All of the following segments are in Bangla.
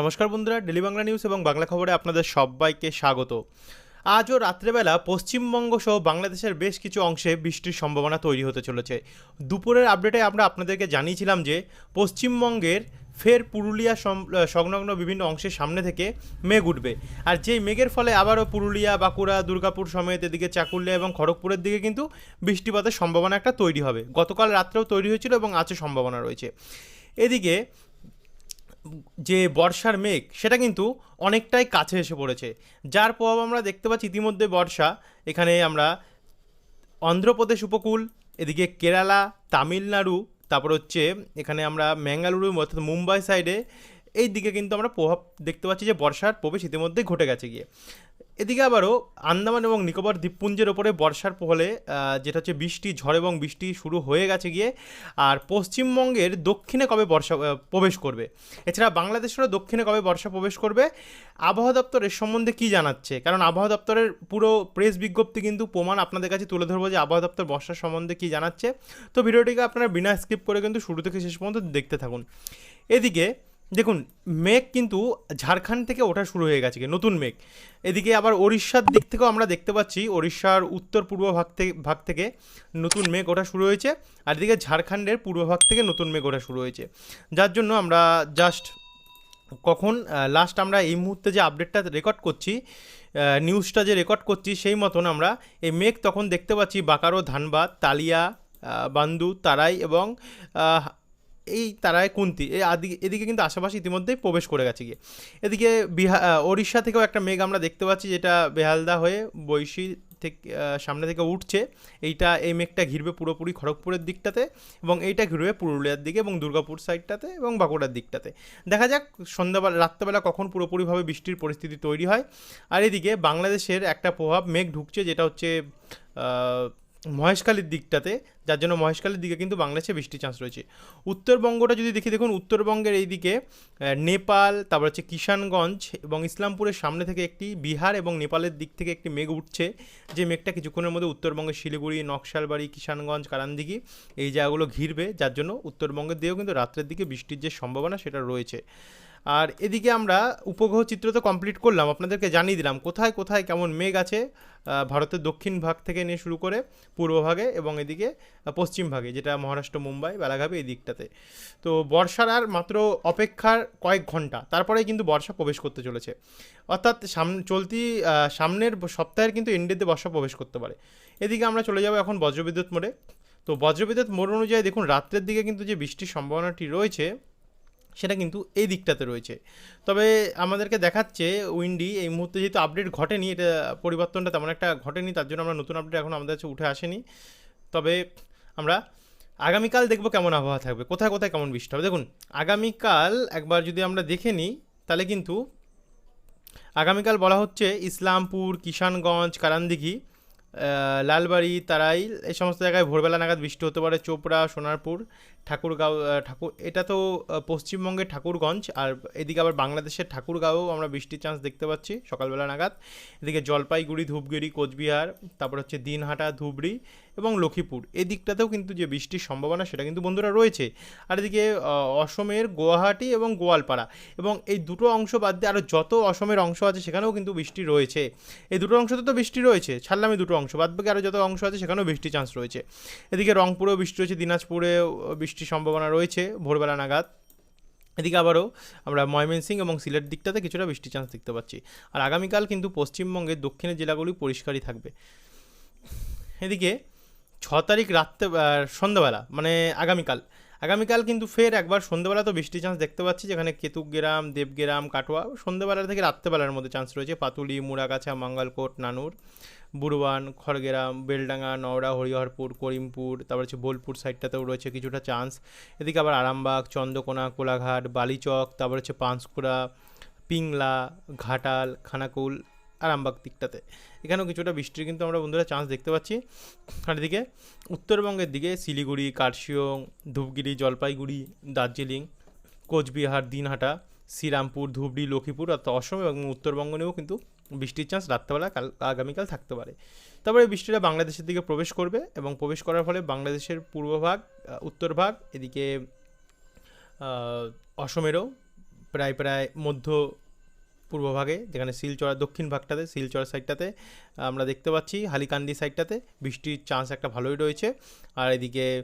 নমস্কার বন্ধুরা, ডেলি বাংলা নিউজ এবং বাংলা খবরে আপনাদের সবাইকে স্বাগত। আজও রাত্রেবেলা পশ্চিমবঙ্গ সহ বাংলাদেশের বেশ কিছু অংশে বৃষ্টির সম্ভাবনা তৈরি হতে চলেছে। দুপুরের আপডেটে আমরা আপনাদেরকে জানিয়েছিলাম যে, পশ্চিমবঙ্গের ফের পুরুলিয়া সংলগ্ন বিভিন্ন অংশের সামনে থেকে মেঘ উঠবে। আর যেই মেঘের ফলে আবারও পুরুলিয়া, বাঁকুড়া, দুর্গাপুর সমেত এদিকে চাকুলিয়া এবং খড়গপুরের দিকে কিন্তু বৃষ্টিপাতের সম্ভাবনা একটা তৈরি হবে। গতকাল রাত্রেও তৈরি হয়েছিল এবং আছে সম্ভাবনা রয়েছে। এদিকে যে বর্ষার মেঘ, সেটা কিন্তু অনেকটাই কাছে এসে পড়েছে। যার প্রভাব আমরা দেখতে পাচ্ছি ইতিমধ্যে বর্ষা। এখানে আমরা অন্ধ্রপ্রদেশ উপকূল, এদিকে কেরালা, তামিলনাড়ু, তারপর হচ্ছে এখানে আমরা ম্যাঙ্গালুরু, অর্থাৎ মুম্বাই সাইডে এই দিকে কিন্তু আমরা প্রভাব দেখতে পাচ্ছি যে বর্ষার প্রবেশ ইতিমধ্যেই ঘটে গেছে গিয়ে। এদিকে আবারও আন্দামান এবং নিকোবর দ্বীপপুঞ্জের ওপরে বর্ষার ফলে যেটা হচ্ছে বৃষ্টি, ঝড় এবং বৃষ্টি শুরু হয়ে গেছে গিয়ে, আর পশ্চিমবঙ্গের দক্ষিণে কবে বর্ষা প্রবেশ করবে? এছাড়া বাংলাদেশেরও দক্ষিণে কবে বর্ষা প্রবেশ করবে? আবহাওয়া দপ্তর এর সম্বন্ধে কী জানাচ্ছে? কারণ আবহাওয়া দপ্তরের পুরো প্রেস বিজ্ঞপ্তি কিন্তু প্রমাণ আপনাদের কাছে তুলে ধরবো যে আবহাওয়া দপ্তর বর্ষার সম্বন্ধে কী জানাচ্ছে। তো ভিডিওটিকে আপনারা বিনা স্কিপ করে কিন্তু শুরু থেকে শেষ পর্যন্ত দেখতে থাকুন। এদিকে দেখুন, মেঘ কিন্তু ঝাড়খণ্ড থেকে ওঠা শুরু হয়ে গেছে, নতুন মেঘ। এদিকে আবার ওড়িশার দিক থেকেও আমরা দেখতে পাচ্ছি ওড়িশার উত্তর পূর্ব ভাগ থেকে ভাগ থেকে নতুন মেঘ ওঠা শুরু হয়েছে, আর এদিকে ঝাড়খণ্ডের পূর্ব ভাগ থেকে নতুন মেঘ ওঠা শুরু হয়েছে। যার জন্য আমরা জাস্ট কখন লাস্ট আমরা এই মুহূর্তে যে আপডেটটা রেকর্ড করছি নিউজটা যে রেকর্ড করছি, সেই মতন আমরা এই মেঘ তখন দেখতে পাচ্ছি বাকারো, ধানবাদ, তালিয়া বান্দু, তারাই এবং এই তারাই কুন্তি, এই এদিকে কিন্তু আশেপাশে ইতিমধ্যেই প্রবেশ করে গেছে গিয়ে। এদিকে বিহার ওড়িশা থেকেও একটা মেঘ আমরা দেখতে পাচ্ছি যেটা বেহালদা হয়ে বৈশি থেকে সামনে থেকে উঠছে। এইটা, এই মেঘটা ঘিরবে পুরোপুরি খড়গপুরের দিকটাতে এবং এইটা ঘিরবে পুরুলিয়ার দিকে এবং দুর্গাপুর সাইডটাতে এবং বাঁকুড়ার দিকটাতে। দেখা যাক সন্ধ্যাবেলা রাত্রেবেলা কখন পুরোপুরিভাবে বৃষ্টির পরিস্থিতি তৈরি হয়। আর এদিকে বাংলাদেশের একটা প্রভাব মেঘ ঢুকছে যেটা হচ্ছে মহেশখালীর দিকটাতে, যার জন্য মহেশখালীর দিকে কিন্তু বাংলাদেশে বৃষ্টির চান্স রয়েছে। উত্তরবঙ্গটা যদি দেখি, দেখুন উত্তরবঙ্গের এই দিকে নেপাল, তারপর হচ্ছে কিষানগঞ্জ এবং ইসলামপুরের সামনে থেকে একটি বিহার এবং নেপালের দিক থেকে একটি মেঘ উঠছে। যে মেঘটা কিছুক্ষণের মধ্যে উত্তরবঙ্গের শিলিগুড়ি, নকশালবাড়ি, কিষানগঞ্জ কারান্দিঘি এই জায়গাগুলো ঘিরবে। যার জন্য উত্তরবঙ্গের দিকেও কিন্তু রাত্রের দিকে বৃষ্টির যে সম্ভাবনা, সেটা রয়েছে। আর এদিকে আমরা উপগ্রহ চিত্র তো কমপ্লিট করলাম, আপনাদেরকে জানিয়ে দিলাম কোথায় কোথায় কেমন মেঘ আছে ভারতের দক্ষিণ ভাগ থেকে নিয়ে শুরু করে পূর্ব ভাগে এবং এদিকে পশ্চিম ভাগে, যেটা মহারাষ্ট্র, মুম্বাই বেলাঘাবে এই দিকটাতে। তো বর্ষার আর মাত্র অপেক্ষার কয়েক ঘণ্টা, তারপরেই কিন্তু বর্ষা প্রবেশ করতে চলেছে। অর্থাৎ সাম, চলতি সামনের সপ্তাহের কিন্তু এন্ডেতে বর্ষা প্রবেশ করতে পারে। এদিকে আমরা চলে যাব এখন বজ্রবিদ্যুৎ মোড়ে। তো বজ্রবিদ্যুৎ মোড় অনুযায়ী দেখুন, রাত্রের দিকে কিন্তু যে বৃষ্টির সম্ভাবনাটি রয়েছে সেটা কিন্তু এই দিকটাতে রয়েছে। তবে আমাদেরকে দেখাচ্ছে উইন্ডি, এই মুহূর্তে যেহেতু আপডেট ঘটেনি, এটা পরিবর্তনটা তেমন একটা ঘটেনি, তার জন্য আমরা নতুন আপডেট এখন আমাদের কাছে উঠে আসেনি। তবে আমরা আগামীকাল দেখব কেমন আবহাওয়া থাকবে, কোথায় কোথায় কেমন বৃষ্টি হবে। দেখুন, আগামীকাল একবার যদি আমরা দেখে নিই, তাহলে কিন্তু আগামীকাল বলা হচ্ছে ইসলামপুর, কিষানগঞ্জ কারান্দিঘি লালবাড়ি, তারাইল, এই সমস্ত জায়গায় ভোরবেলা নাগাদ বৃষ্টি হতে পারে, চোপড়া, সোনারপুর ঠাকুরগাঁও ঠাকুর, এটা তো পশ্চিমবঙ্গের ঠাকুরগঞ্জ, আর এদিকে আবার বাংলাদেশের ঠাকুরগাঁও আমরা বৃষ্টির চান্স দেখতে পাচ্ছি, সকালবেলা নাগাদ। এদিকে জলপাইগুড়ি, ধূপগুড়ি, কোচবিহার, তারপর হচ্ছে দিনহাটা, ধুবড়ি এবং লক্ষ্মীপুর। এই দিকটাতেও কিন্তু যে বৃষ্টির সম্ভাবনা, সেটা কিন্তু বন্ধুরা রয়েছে। আর এদিকে অসমের গুয়াহাটি এবং গোয়ালপাড়া এবং এই দুটো অংশ বাদ দিয়ে আরও যত অসমের অংশ আছে, সেখানেও কিন্তু বৃষ্টি রয়েছে। এই দুটো অংশতে তো বৃষ্টি রয়েছে ছাড়লাম এই দুটো অংশ, বাদ বাকি আরও যত অংশ আছে, সেখানেও বৃষ্টির চান্স রয়েছে। এদিকে রংপুরেও বৃষ্টি রয়েছে, দিনাজপুরেও বৃষ্টির সম্ভাবনা রয়েছে, ভোরবেলা নাগাদ। এদিকে আবারও আমরা ময়মনসিং এবং সিলেট দিকটাতে কিছুটা বৃষ্টির চান্স দেখতে পাচ্ছি। আর আগামীকাল কিন্তু পশ্চিমবঙ্গের দক্ষিণের জেলাগুলি পরিষ্কারই থাকবে। এদিকে ছ তারিখ রাত্রে সন্ধ্যাবেলা মানে আগামীকাল। আগামীকাল কিন্তু ফের একবার সন্ধ্যাবেলা তো বৃষ্টির চান্স দেখতে পাচ্ছি, যেখানে কেতুগ্রাম দেবগ্রাম, কাটোয়া, সন্ধ্যাবেলা থেকে রাত্রেবেলার মধ্যে চান্স রয়েছে। পাতুলি, মুড়াগাছা, মঙ্গলকোট, নানুর। বুরবান খড়গ্রাম, বেলডাঙ্গা, নওড়া, হরিহরপুর, করিমপুর, তারপর হচ্ছে বোলপুর সাইডটাতেও রয়েছে কিছুটা চান্স এদিকে আবার আরামবাগ, চন্দ্রকোনা, কোলাঘাট, বালিচক, তারপর হচ্ছে পাঁশকুড়া, পিংলা, ঘাটাল, খানাকুল, আরামবাগ দিকটাতে। এখানেও কিছুটা বৃষ্টির কিন্তু আমরা বন্ধুরা চান্স দেখতে পাচ্ছি। আর এদিকে উত্তরবঙ্গের দিকে শিলিগুড়ি কার্শিয়ং ধূপগিরি, জলপাইগুড়ি, দার্জিলিং, কোচবিহার, দিনহাটা, শ্রীরামপুর, ধুবড়ি, লক্ষ্মীপুর, অর্থাৎ অসম এবং উত্তরবঙ্গ নিয়েও কিন্তু বৃষ্টির চান্স রাত্রেবেলা কাল আগামীকাল থাকতে পারে। তারপরে বৃষ্টিটা বাংলাদেশের দিকে প্রবেশ করবে এবং প্রবেশ করার ফলে বাংলাদেশের পূর্বভাগ আহ, উত্তরভাগ এদিকে অসমেরও প্রায় প্রায় মধ্য পূর্বভাগে যেখানে শিলচর দক্ষিণ ভাগটাতে শিলচর সাইডটাতে আমরা দেখতে পাচ্ছি হালিকান্দি সাইডটাতে বৃষ্টির চান্স একটা ভালোই রয়েছে। আর এদিকে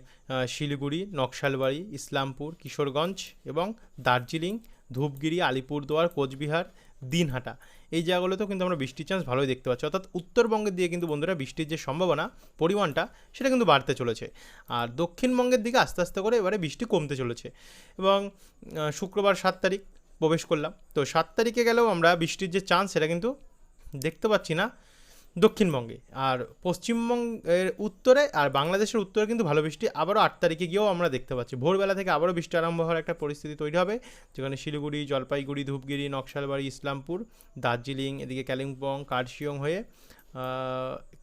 শিলিগুড়ি নকশালবাড়ি ইসলামপুর কিশোরগঞ্জ এবং দার্জিলিং ধূপগিরি আলিপুরদুয়ার কোচবিহার দিনহাটা। এই জায়গাগুলোতেও কিন্তু আমরা বৃষ্টির চান্স ভালোই দেখতে পাচ্ছি। অর্থাৎ উত্তরবঙ্গের দিয়ে কিন্তু বন্ধুরা বৃষ্টির যে সম্ভাবনা, পরিমাণটা, সেটা কিন্তু বাড়তে চলেছে। আর দক্ষিণবঙ্গের দিকে আস্তে আস্তে করে এবারে বৃষ্টি কমতে চলেছে। এবং শুক্রবার সাত তারিখ প্রবেশ করলাম। তো সাত তারিখে গেলেও আমরা বৃষ্টির যে চান্স সেটা কিন্তু দেখতে পাচ্ছি না। দক্ষিণবঙ্গে। আর পশ্চিমবঙ্গের উত্তরে আর বাংলাদেশের উত্তরে কিন্তু ভালো বৃষ্টি। আবারও আট তারিখে গিয়েও আমরা দেখতে পাচ্ছি। ভোরবেলা থেকে আবারও বৃষ্টি আরম্ভ হওয়ার একটা পরিস্থিতি তৈরি হবে, যেখানে শিলিগুড়ি, জলপাইগুড়ি, ধূপগিরি, নকশালবাড়ি, ইসলামপুর, দার্জিলিং, এদিকে কালিম্পং, কার্শিয়ং হয়ে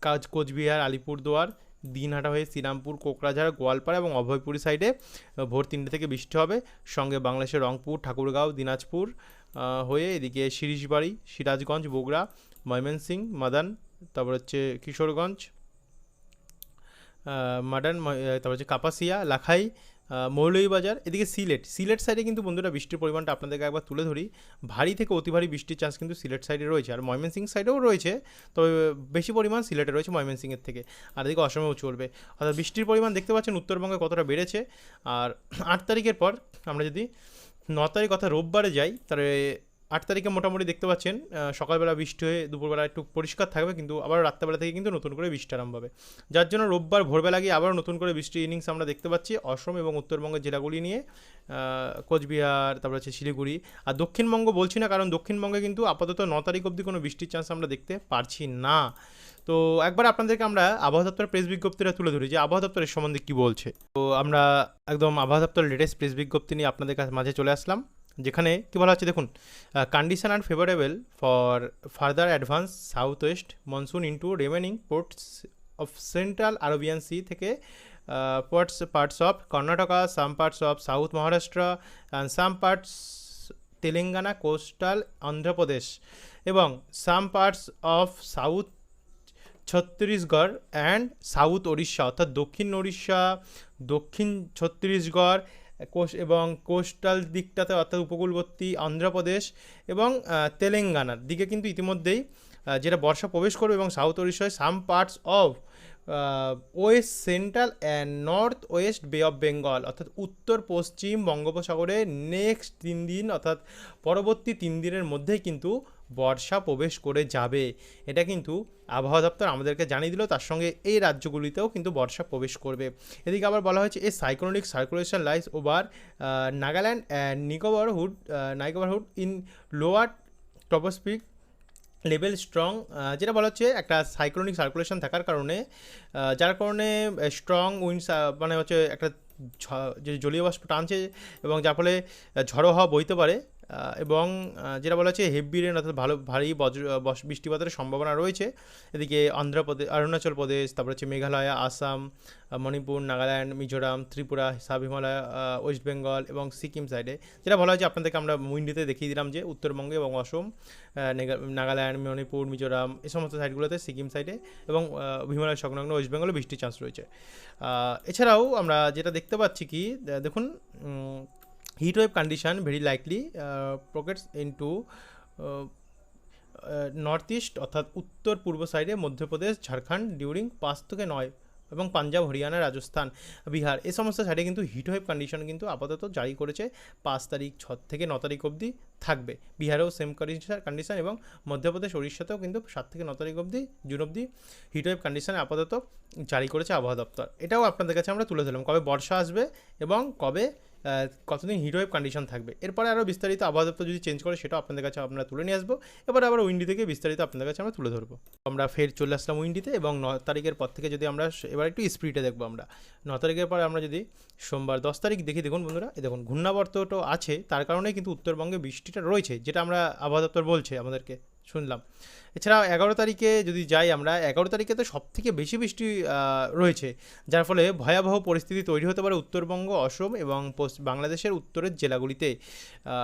কাজ কোচবিহার, আলিপুরদুয়ার, দিনহাটা হয়ে শ্রীরামপুর, কোকরাঝাড়, গোয়ালপাড়া এবং অভয়পুরি সাইডে ভোর তিনটে থেকে বৃষ্টি হবে। সঙ্গে বাংলাদেশের রংপুর, ঠাকুরগাঁও, দিনাজপুর হয়ে এদিকে শিরিশবাড়ি সিরাজগঞ্জ, বগুড়া ময়মনসিং মাদান তারপর হচ্ছে কিশোরগঞ্জ মাডান তারপর হচ্ছে কাপাসিয়া লাখাই আহ, মৌলভীবাজার এদিকে সিলেট। সিলেট সাইডে কিন্তু বন্ধুরা বৃষ্টির পরিমাণটা আপনাদেরকে একবার তুলে ধরি। ভারী থেকে অতি ভারী বৃষ্টির চান্স কিন্তু সিলেট সাইডে রয়েছে। আর ময়মনসিং সাইডেও রয়েছে তবে বেশি পরিমাণ সিলেটে রয়েছে ময়মনসিংয়ের থেকে। আর এদিকে অসমেও চলবে। অর্থাৎ বৃষ্টির পরিমাণ দেখতে পাচ্ছেন উত্তরবঙ্গে কতটা বেড়েছে। আর আট তারিখের পর আমরা যদি ন তারিখ অর্থাৎ রোববারে যাই তাহলে আট তারিখে মোটামুটি দেখতে পাচ্ছেন সকালবেলা বৃষ্টি হয়ে দুপুরবেলা একটু পরিষ্কার থাকবে, কিন্তু আবার রাত্রেবেলা থেকে কিন্তু নতুন করে বৃষ্টি আরম্ভ হবে। যার জন্য রোববার ভোরবেলা গিয়ে আবার নতুন করে বৃষ্টির ইনিংস আমরা দেখতে পাচ্ছি অসম এবং উত্তরবঙ্গের জেলাগুলি নিয়ে কোচবিহার, তারপর হচ্ছে শিলিগুড়ি। আর দক্ষিণবঙ্গ বলছি না, কারণ দক্ষিণবঙ্গে কিন্তু আপাতত ন তারিখ অবধি কোনো বৃষ্টির চান্স আমরা দেখতে পারছি না। তো একবার আপনাদেরকে আমরা আবহাওয়া দপ্তরের প্রেস বিজ্ঞপ্তিটা তুলে ধরি, যে আবহাওয়া দপ্তরের সম্বন্ধে কী বলছে। তো আমরা একদম আবহাওয়া দপ্তরের লেটেস্ট প্রেস বিজ্ঞপ্তি নিয়ে আপনাদের কাছে মাঝে চলে আসলাম। যেখানে কী বলা হচ্ছে, দেখুন condition are favourable for further advance south west monsoon into remaining ports of central Arabian sea থেকে ports parts of Karnataka some parts of south Maharashtra some parts Telangana coastal Andhra Pradesh এবং some parts of south Chhattisgarh and south Odisha অর্থাৎ দক্ষিণ ওড়িশা দক্ষিণ ছত্তিশগড় কোস- এবং কোস্টাল দিকটাতে অর্থাৎ উপকূলবর্তী অন্ধ্রপ্রদেশ এবং তেলেঙ্গানার দিকে কিন্তু ইতিমধ্যেই যেটা বর্ষা প্রবেশ করবে এবং south ওড়িশায় some parts of west central and north west bay of Bengal অর্থাৎ উত্তর, পশ্চিম বঙ্গোপসাগরে নেক্সট তিন দিন অর্থাৎ পরবর্তী তিন দিনের মধ্যেই কিন্তু বর্ষা প্রবেশ করে যাবে। এটা কিন্তু আবহাওয়া দপ্তর আমাদেরকে জানিয়ে দিল, তার সঙ্গে এই রাজ্যগুলিতেও কিন্তু বর্ষা প্রবেশ করবে। এদিকে আবার বলা হয়েছে, a cyclonic circulation lies over Nagaland and neighbourhood neighbourhood in lower tropospheric level strong যেটা বলা হচ্ছে একটা সাইক্লোনিক সার্কুলেশন থাকার কারণে যার কারণে স্ট্রং উইন্ডস মানে হচ্ছে একটা যে জলীয় বাষ্প টানছে এবং যার ফলে ঝড়ো হওয়া বইতে পারে। এবং যেটা বলা হচ্ছে হেভি রেন অর্থাৎ ভালো, ভারী বজ্র বৃষ্টিপাতের সম্ভাবনা রয়েছে। এদিকে অন্ধ্রপ্রদেশ, অরুণাচল প্রদেশ, তারপর হচ্ছে মেঘালয়, আসাম মণিপুর, নাগাল্যান্ড, মিজোরাম, ত্রিপুরা সাব হিমালয় ওয়েস্ট বেঙ্গল এবং সিকিম সাইডে যেটা বলা হয়েছে, আপনাদেরকে আমরা উইন্ডিতে দেখিয়ে দিলাম যে উত্তরবঙ্গে এবং অসম নেগা- নাগাল্যান্ড, মণিপুর, মিজোরাম এই সমস্ত সাইডগুলোতে সিকিম সাইডে এবং হিমালয় সংলগ্ন ওয়েস্ট বেঙ্গলে বৃষ্টির চান্স রয়েছে। এছাড়াও আমরা যেটা দেখতে পাচ্ছি কি heat wave condition very likely pockets into north east অর্থাৎ উত্তর পূর্ব সাইডে মধ্যপ্রদেশ ঝাড়খণ্ড ডিউরিং পাঁচ থেকে নয় এবং পাঞ্জাব, হরিয়ানা, রাজস্থান, বিহার এই সমস্ত সাইডে কিন্তু হিট ওয়েভ কন্ডিশন কিন্তু আপাতত জারি করেছে পাঁচ তারিখ ছ থেকে ন তারিখ অবধি থাকবে। বিহারেও সেম কন্ডিশন এবং মধ্যপ্রদেশ উড়িষ্যাতেও কিন্তু সাত থেকে ন তারিখ অবধি, জুন অবধি হিট ওয়েভ কন্ডিশন আপাতত জারি করেছে আবহাওয়া দপ্তর। এটাও আপনাদের কাছে আমরা তুলে ধরলাম কবে বর্ষা আসবে এবং কবে কতদিন হিট ওয়েভ কন্ডিশন থাকবে। এরপরে আরও বিস্তারিত আবহাওয়া দপ্তর যদি চেঞ্জ করে, সেটাও আপনাদের কাছে আমরা তুলে নিয়ে আসব। এবার আবার উইন্ডি থেকে বিস্তারিত আপনাদের কাছে আমরা তুলে ধরবো। আমরা ফের চলে আসলাম উইন্ডিতে এবং ন তারিখের পর থেকে যদি আমরা এবার একটু স্পিডে দেখব আমরা। ন তারিখের পরে আমরা যদি সোমবার দশ তারিখ দেখি, দেখুন বন্ধুরা দেখুন, ঘূর্ণাবর্তটা আছে, তার কারণে কিন্তু উত্তরবঙ্গে বৃষ্টিটা রয়েছে, যেটা আমরা আবহাওয়া দপ্তর বলছে আমাদেরকে। শুনলাম। এছাড়া এগারো তারিখে যদি যাই আমরা, এগারো তারিখে তো সব থেকে বেশি বৃষ্টি রয়েছে, যার ফলে ভয়াবহ পরিস্থিতি তৈরি হতে পারে উত্তরবঙ্গ, অসম এবং বাংলাদেশের উত্তরের জেলাগুলিতে।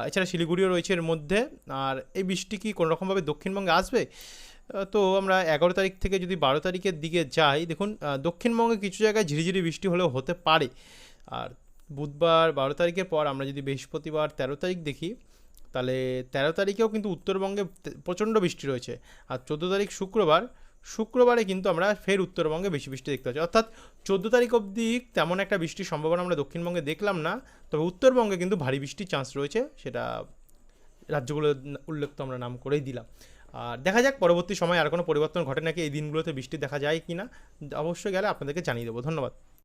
এছাড়া শিলিগুড়িও রয়েছে এর মধ্যে। আর এই বৃষ্টি কি কোনো রকমভাবে দক্ষিণবঙ্গে আসবে? তো আমরা এগারো তারিখ থেকে যদি বারো তারিখের দিকে যাই, দেখুন দক্ষিণবঙ্গে কিছু জায়গায় ঝিরিঝিরি বৃষ্টি হলেও হতে পারে। আর বুধবার বারো তারিখের পর আমরা যদি বৃহস্পতিবার তেরো তারিখ দেখি তাহলে তেরো তারিখেও কিন্তু উত্তরবঙ্গে প্রচণ্ড বৃষ্টি রয়েছে। আর চোদ্দ তারিখ শুক্রবার, শুক্রবারে কিন্তু আমরা ফের উত্তরবঙ্গে বেশি বৃষ্টি দেখতে পাচ্ছি। অর্থাৎ চোদ্দ তারিখ অবধি তেমন একটা বৃষ্টির সম্ভাবনা আমরা দক্ষিণবঙ্গে দেখলাম না, তবে উত্তরবঙ্গে কিন্তু ভারী বৃষ্টির চান্স রয়েছে, সেটা রাজ্যগুলোর উল্লেখ তো আমরা নাম করেই দিলাম। আর দেখা যাক, পরবর্তী সময় আর কোনো পরিবর্তন ঘটে নাকি এই দিনগুলোতে বৃষ্টি দেখা যায় কি না অবশ্যই গেলে আপনাদেরকে জানিয়ে দেবো। ধন্যবাদ।